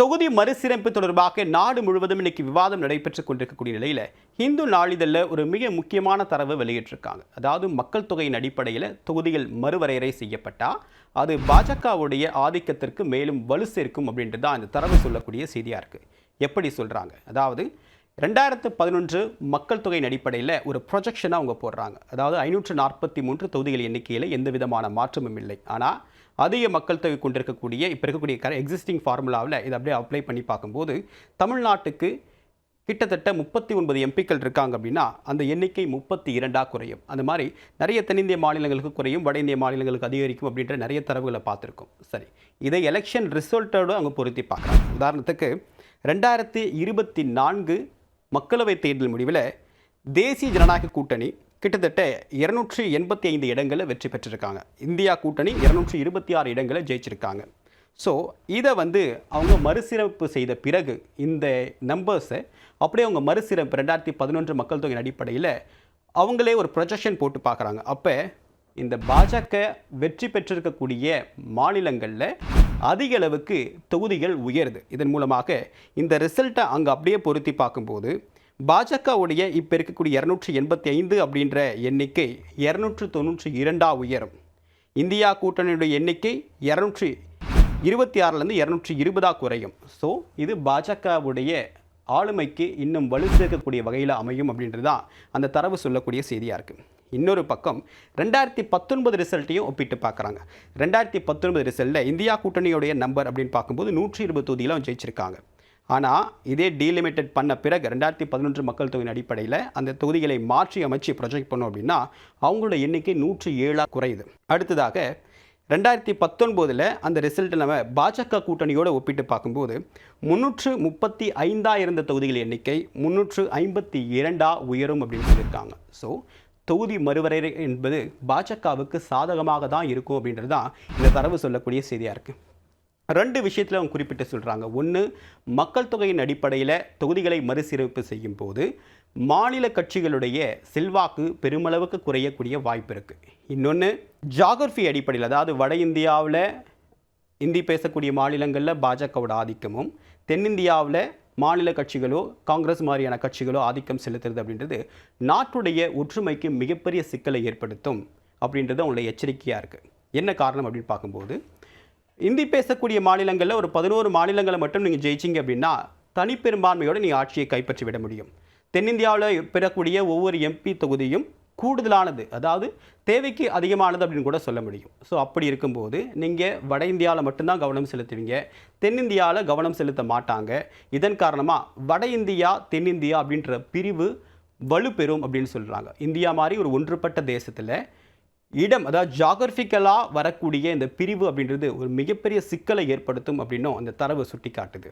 தொகுதி மறுசீரமைப்பு தொடர்பாக நாடு முழுவதும் இன்னைக்கு விவாதம் நடைபெற்றுக் கொண்டிருக்கக்கூடிய நிலையில் இந்து நாளிதழில் ஒரு மிக முக்கியமான தரவு வெளியிட்டிருக்காங்க. அதாவது மக்கள் தொகையின் அடிப்படையில் தொகுதிகள் மறுவரையறை செய்யப்பட்டால் அது பாஜகவுடைய ஆதிக்கத்திற்கு மேலும் வலு சேர்க்கும் அப்படின்றது தான் இந்த தரவு சொல்லக்கூடிய செய்தியாக இருக்கு. எப்படி சொல்றாங்க? அதாவது ரெண்டாயிரத்து பதினொன்று மக்கள் தொகையின் அடிப்படையில் ஒரு ப்ரொஜெக்ஷனாக அவங்க போடுறாங்க. அதாவது ஐநூற்று நாற்பத்தி மூன்று தொகுதிகள் எண்ணிக்கையில் எந்த விதமான மாற்றமும் இல்லை. ஆனால் அதிக மக்கள் தொகை கொண்டிருக்கக்கூடிய இப்போ இருக்கக்கூடிய கர எக்ஸிஸ்டிங் ஃபார்முலாவில் இதை அப்படியே அப்ளை பண்ணி பார்க்கும்போது தமிழ்நாட்டுக்கு கிட்டத்தட்ட முப்பத்தி ஒன்பது எம்பிக்கள் இருக்காங்க அப்படின்னா அந்த எண்ணிக்கை முப்பத்தி இரண்டாக குறையும். அந்த மாதிரி நிறைய தென்னிந்திய மாநிலங்களுக்கு குறையும் வட இந்திய மாநிலங்களுக்கு அதிகரிக்கும் அப்படின்ற நிறைய தரவுகளை பார்த்துருக்கோம். சரி இதை எலெக்ஷன் ரிசல்ட்டோடு அவங்க பொருத்தி பார்க்குறாங்க உதாரணத்துக்கு ரெண்டாயிரத்தி இருபத்தி நான்கு மக்களவைத் தேர்தல் முடிவில் தேசிய ஜனநாயக கூட்டணி கிட்டத்தட்ட இருநூற்றி எண்பத்தி ஐந்து இடங்களை வெற்றி பெற்றிருக்காங்க. இந்தியா கூட்டணி இருநூற்றி இருபத்தி ஆறு இடங்களை ஜெயிச்சிருக்காங்க. ஸோ இதை வந்து அவங்க மறுசீரமைப்பு செய்த பிறகு இந்த நம்பர்ஸை அப்படியே அவங்க மறுசீரமைப்பு ரெண்டாயிரத்தி பதினொன்று மக்கள் தொகையின் அடிப்படையில் அவங்களே ஒரு ப்ரொஜெக்ஷன் போட்டு பார்க்குறாங்க. அப்போ இந்த பாஜக வெற்றி பெற்றிருக்கக்கூடிய மாநிலங்களில் அதிக அளவுக்கு தொகுதிகள் உயருது. இதன் மூலமாக இந்த ரிசல்ட்டை அங்கே அப்படியே பொருத்தி பார்க்கும்போது பாஜகவுடைய இப்போ இருக்கக்கூடிய இரநூற்றி எண்பத்தி ஐந்து அப்படின்ற எண்ணிக்கை இரநூற்று தொண்ணூற்றி இரண்டாக உயரும். இந்தியா கூட்டணியுடைய எண்ணிக்கை இரநூற்றி இருபத்தி ஆறுலேருந்து இரநூற்றி இருபதாக குறையும். ஸோ இது பாஜகவுடைய ஆளுமைக்கு இன்னும் வலு சேர்க்கக்கூடிய வகையில் அமையும் அப்படின்றது தான் அந்த தரவு சொல்லக்கூடிய செய்தியாக இருக்குது இன்னொரு பக்கம் ரெண்டாயிரத்தி பத்தொன்பது ரிசல்ட்டையும் ஒப்பிட்டு பார்க்குறாங்க. ரெண்டாயிரத்தி பத்தொன்பது ரிசல்ட்டில் இந்தியா கூட்டணியுடைய நம்பர் அப்படின்னு பார்க்கும்போது நூற்றி இருபது தொகுதியில் அவங்க ஜெயிச்சிருக்காங்க. ஆனால் இதே டீலிமிட்டட் பண்ண பிறகு ரெண்டாயிரத்தி பதினொன்று மக்கள் தொகையின் அடிப்படையில் அந்த தொகுதிகளை மாற்றி அமைச்சு ப்ரொஜெக்ட் பண்ணோம் அப்படின்னா அவங்களோட எண்ணிக்கை நூற்றி ஏழாக குறையுது. அடுத்ததாக ரெண்டாயிரத்தி பத்தொன்பதில் அந்த ரிசல்ட்டை நம்ம பாஜக கூட்டணியோடு ஒப்பிட்டு பார்க்கும்போது முந்நூற்று முப்பத்தி ஐந்தாக இருந்த தொகுதிகள் எண்ணிக்கை முந்நூற்று ஐம்பத்தி இரண்டா உயரும் அப்படின்னு சொல்லியிருக்காங்க. ஸோ தொகுதி மறுவரை என்பது பாஜகவுக்கு சாதகமாக தான் இருக்கும் அப்படின்றது தான் இந்த தரவு சொல்லக்கூடிய செய்தியாக இருக்குது ரெண்டு விஷயத்தில் அவங்க குறிப்பிட்டு சொல்கிறாங்க ஒன்று மக்கள் தொகையின் அடிப்படையில் தொகுதிகளை மறுசீரமைப்பு செய்யும் போது மாநில கட்சிகளுடைய செல்வாக்கு பெருமளவுக்கு குறையக்கூடிய வாய்ப்பு இருக்குது இன்னொன்று ஜாகிரஃபி அடிப்படையில் அதாவது வட இந்தியாவில் இந்தி பேசக்கூடிய மாநிலங்களில் பாஜகவோட ஆதிக்கமும் தென்னிந்தியாவில் மாநில கட்சிகளோ காங்கிரஸ் மாதிரியான கட்சிகளோ ஆதிக்கம் செலுத்துறது அப்படின்றது நாட்டுடைய ஒற்றுமைக்கு மிகப்பெரிய சிக்கலை ஏற்படுத்தும் அப்படின்றது அவங்களுடைய எச்சரிக்கையாக இருக்குது என்ன காரணம் அப்படின்னு பார்க்கும்போது இந்தி பேசக்கூடிய மாநிலங்களில் ஒரு பதினோரு மாநிலங்களை மட்டும் நீங்கள் ஜெயிச்சிங்க அப்படின்னா தனிப்பெரும்பான்மையோடு நீங்கள் ஆட்சியை கைப்பற்றி விட முடியும். தென்னிந்தியாவில் பெறக்கூடிய ஒவ்வொரு எம்பி தொகுதியும் கூடுதலானது அதாவது தேவைக்கு அதிகமானது அப்படின்னு கூட சொல்ல முடியும். ஸோ அப்படி இருக்கும்போது நீங்கள் வட இந்தியாவில் மட்டும்தான் கவனம் செலுத்துவீங்க. தென்னிந்தியாவில் கவனம் செலுத்த மாட்டாங்க. இதன் காரணமாக வட இந்தியா தென்னிந்தியா அப்படின்ற பிரிவு வலுப்பெறும் அப்படின்னு சொல்கிறாங்க இந்தியா மாதிரி ஒரு ஒன்றுபட்ட தேசத்தில் இடம் அதாவது ஜாகிரபிக்கலாக வரக்கூடிய இந்த பிரிவு அப்படின்றது ஒரு மிகப்பெரிய சிக்கலை ஏற்படுத்தும் அப்படின்னும் அந்த தரவு சுட்டி காட்டுது